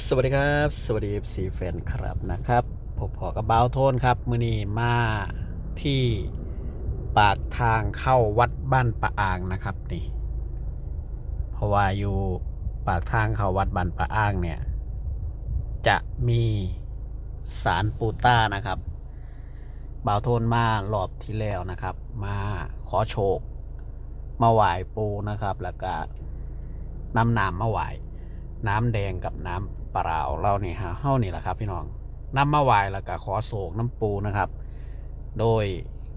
สวัสดีครับ สวัสดีสีแฟนครับนะครับผมพอกับบ้าวโทนครับ มือนี้มาที่ปากทางเข้าวัดบ้านปะอางนะครับนี่เพราะว่าอยู่ปากทางเข้าวัดบ้านปะอางเนี่ยจะมีสารปูต้านะครับบ่าวโทนมารอบที่แล้วนะครับ มาขอโชค มาไหว้ปูนะครับ แล้วก็นำน้ำมาไหว้น้ำแดงกับน้ำ ปล่าเรานี่ฮะเฮ้านี่แหละครับ พี่น้องน้ำมะวายแล้วก็ขอโศกน้ำปูนะครับ โดย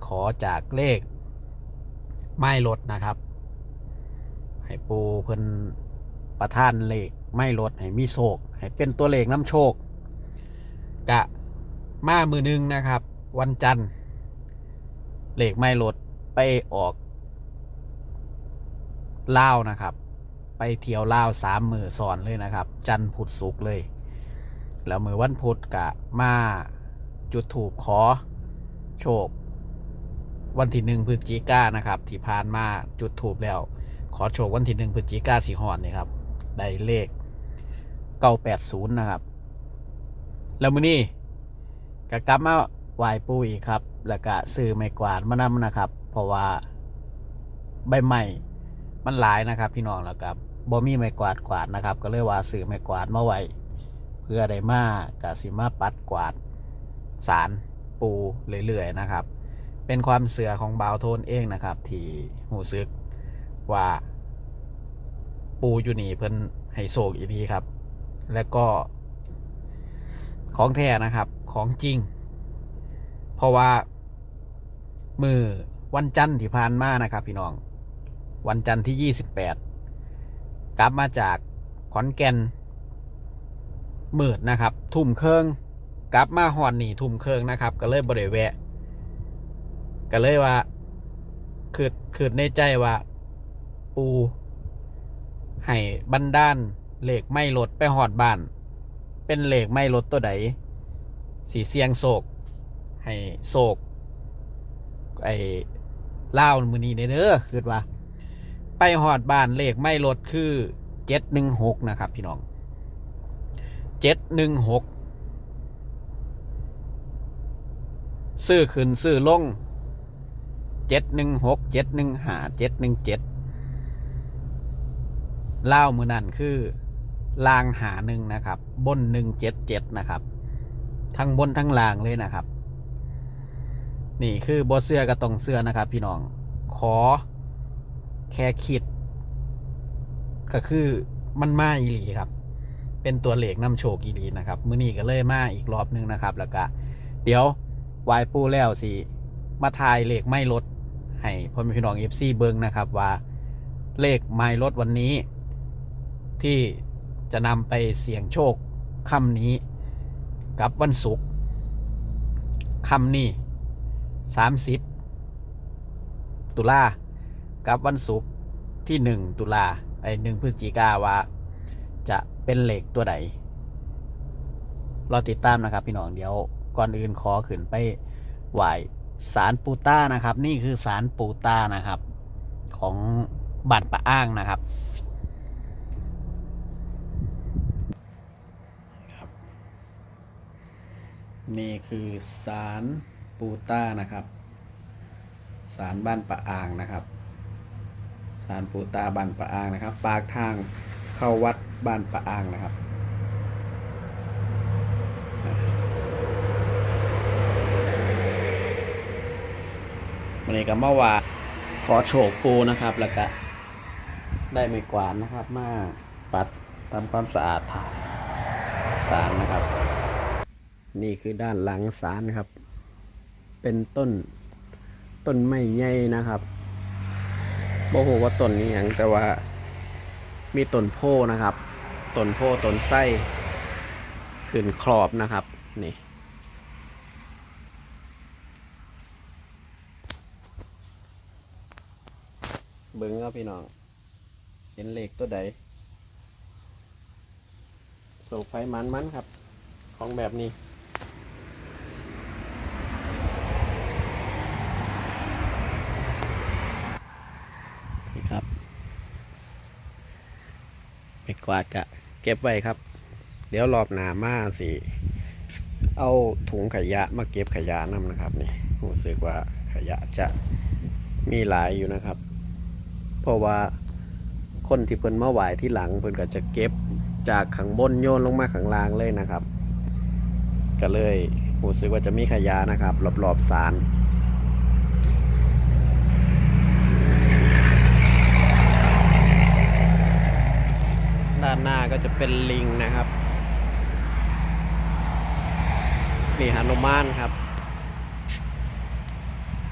ขอจากเลขไม่ลดนะครับ ให้ปูเพิ่นประทานเลขไม่ลดให้มีโศกให้เป็นตัวเลขน้ำโชค กะมามือหนึงนะครับ วันจันทร์เลขไม่ลดไปออกเล่านะครับ ไปเที่ยวลาวสามมือสอนเลยนะครับ จันทร์พุธศุกร์เลย แล้วมือวันพุธกะมาจุดถูกขอโชค วันที่หนึ่งพฤศจิกานะครับ ที่ผ่านมาจุดถูกแล้ว ขอโชควันที่หนึ่งพฤศจิกาสีหอนนี่ครับ ได้เลขเก้าแปดศูนย์นะครับ แล้วมือนี้ก็กลับมาไหวปูอีกครับ แล้วก็ซื้อไม้กวาดมานำนะครับ เพราะว่าใบไม้มันหลายนะครับ พี่น้องแล้วกับ บ่มีไม้กวาดกวาดนะครับ ก็เลยว่าซื้อไม้กวาดมาไว้เพื่อได้มากะสิมาปัดกวาดสารปูเรื่อยๆนะครับ เป็นความเสือของบาวโทนเองนะครับ ที่หูซึกว่าปูอยู่นี่เพิ่นให้โศกอีพีครับ แล้วก็ของแท้นะครับของจริง เพราะว่ามือวันจันทร์ที่ผ่านมานะครับ พี่น้อง วันจันทร์ที่ 28 กลับมาจากขอนแก่นมืดนะครับ ทุ่มเครื่องกลับมาหอนนี่ทุ่มเครื่องนะครับ ก็เลยบริแวะก็เลยว่าคือคือในใจว่า ปูให้บันด้าลเหล็กไม่ลดไปหอดบ้าน เป็นเหล็กไม่ลดตัวใดสีเสียงโศก ให้โศกไอ้เล่ามือนี้เด้อคือว่า ไปหอดบ้านเลขไม่ลดคือเจ็ดหนึ่งหกนะครับ พี่น้องเจ็ดหนึ่งหกซื้อขึ้นซื้อลงเจ็ดหนึ่งหกเจ็ดหนึ่งหาเจ็ดหนึ่งเจ็ดเล่ามือนั่นคือลางหาหนึ่งนะครับ บนหนึ่งเจ็ดเจ็ดนะครับ ทั้งบนทั้งล่างเลยนะครับ นี่คือบอเสื้อกระตองเสื้อนะครับ พี่น้องขอ แค่คิด ก็คือมันมาอีหลีครับ เป็นตัวเลขนำโชคอีหลีนะครับ มื้อนี้ก็เลยมาอีกรอบหนึงนะครับ แล้วก็เดี๋ยววายปูแล้วสิมาทายเลขไม่ลดให้พ่อแม่พี่น้องเอฟซีเบิงนะครับว่าเลขไม่ลดวันนี้ ที่จะนำไปเสี่ยงโชคค่ำนี้ กับวันศุกร์ค่ำนี้ 30 ตุลา กับวันศุกร์ที่หนึ่งตุลาไอ้หนึ่งพฤศจิกาว่า จะเป็นเหล็กตัวใดรอติดตามนะครับ พี่น้องเดี๋ยวก่อนอื่นขอขึ้นไปไหว้สารปูต้านะครับ นี่คือสารปูต้านะครับ ของบัตรปะอ้างนะครับนี่คือสารปูต้านะครับ สารบ้านปะอ่างนะครับ สารปูตาบ้านปะอางนะครับ ปากทางเข้าวัดบ้านปะอางนะครับวันนี้ก็เมื่อวานขอโฉกปูนะครับ แล้วก็ได้ไม่กวาดนะครับ มาปัดทำความสะอาดสารนะครับ นี่คือด้านหลังสารครับ เป็นต้นต้นไม้ใหญ่นะครับ บ่ฮู้ว่าต้นนี้หยังแต่ว่า มีต้นโพนะครับต้นโพต้นไส้ขึ้นครอบนะครับ นี่เบิ้งครับพี่น้อง เห็นเหล็กตัวใดโศกไฟมันมันครับ ของแบบนี้ครับไป กวาดกะเก็บไว้ครับ เดี๋ยวรอบหนามาสิเอาถุงขยะมาเก็บขยะนํนะครับนี่รู้สึกว่าขยะจะมีหลายอยู่นะครับ เพราะว่าคนที่เพิ่นมาไหวที่หลังเพิ่นก็จะเก็บจากข้างบนโยนลงมาข้างล่างเลยนะครับ ก็เลยรู้สึกว่าจะมีขยะนะครับรอบๆศาล ด้านหน้าก็จะเป็นลิงนะครับมีฮันุมานครับ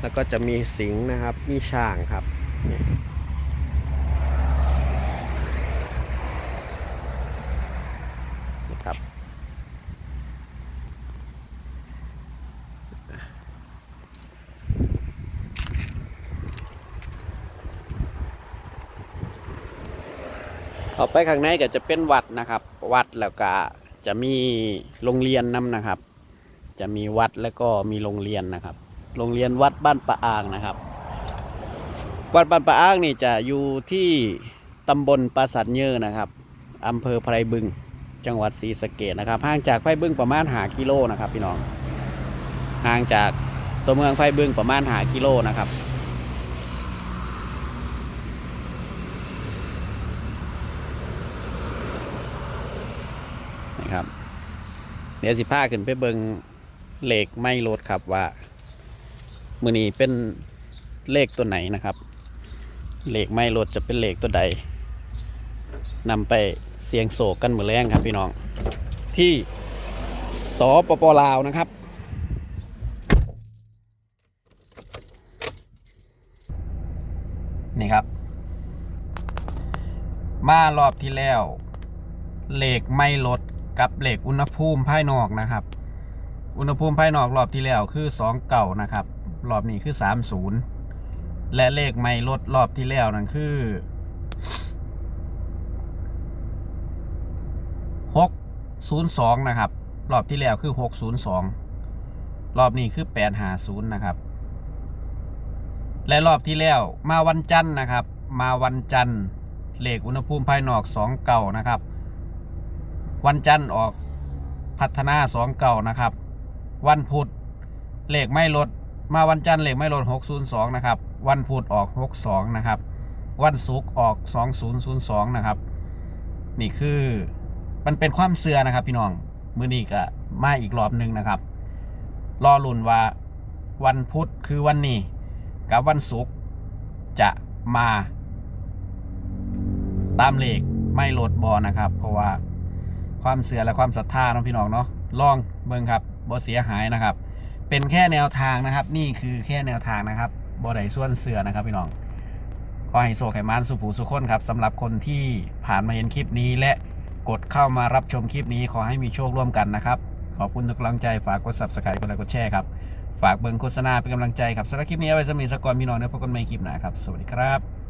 แล้วก็จะมีสิงห์นะครับ มีช้างครับนี่ ออไปข้างในก็จะเป็นวัดนะครับ วัดแล้วก็จะมีโรงเรียนนํนะครับ จะมีวัดแล้วก็มีโรงเรียนนะครับ โรงเรียนวัดบ้านปะอางนะครับ วัดบ้านปะอางนี่จะอยู่ที่ตำบลปราสัทเยอนะครับอำเภอไพรบึง จังหวัดศรีสะเกดนะครับ ห่างจากไพรบึงประมาณหากิโลนะครับ พี่น้อง ห่างจากตัวเมืองไพรบึงประมาณหากิโลนะครับ เดี๋ยวสิพาขึ้นไปเบิงเลขไม่ลดครับว่ามือนี้เป็นเลขตัวไหนนะครับ เลขไม่ลดจะเป็นเลขตัวใดนำไปเสียงโศกกันเหมือนแรงครับพี่น้อง ที่สปปลาวนะครับนี่ครับ มารอบที่แล้วเหล็กไม่ลด กับเหล็กอุณหภูมิภายนอกนะครับ อุณหภูมิภายนอกรอบที่แล้วคือ2เก่านะครับรอบนี้คือ 30 และเลขไม่ลดรอบที่แล้วนั่นคือ602นะครับรอบที่แล้วคือ 602 รอบนี้คือ 850นะครับ และรอบที่แล้วมาวันจันทร์นะครับ มาวันจันทร์เลขอุณหภูมิภายนอก2เก่านะครับ วันจันทร์ออกพัฒนาสองเก่านะครับ วันพุธเลขไม่ลด มาวันจันทร์เลขไม่ลด 602 นะครับ วันพุธออก 62 นะครับ วันศุกร์ออก 2002 นะครับ นี่คือมันเป็นความเสื่อนะครับพี่น้อง มือนี้ก็มาอีกรอบหนึ่งนะครับ รอลุ่นว่าวันพุธคือวันนี้ กับวันศุกร์จะมา ตามเลขไม่ลดบอนะครับ เพราะว่า ความเสื่อและความศรัทธาเนาะพี่น้องเนาะลองเบิ่งครับบ่เสียหายนะครับ เป็นแค่แนวทางนะครับ นี่คือแค่แนวทางนะครับบ่ได้ส่วนเสื่อนะครับพี่น้องขอให้โชคให้มานสุผูสุขคนครับสำหรับคนที่ผ่านมาเห็นคลิปนี้ และกดเข้ามารับชมคลิปนี้ขอให้มีโชคร่วมกันนะครับ ขอบคุณทุกกำลังใจฝากกด subscribe กดไลค์กดแชร์ครับฝากเบิ่งโฆษณาเป็นกำลังใจครับสำหรับคลิปนี้เอาไว้สมีสกอรพี่น้องเดี๋ยวพบกันใหม่คลิปหน้าครับสวัสดีครับ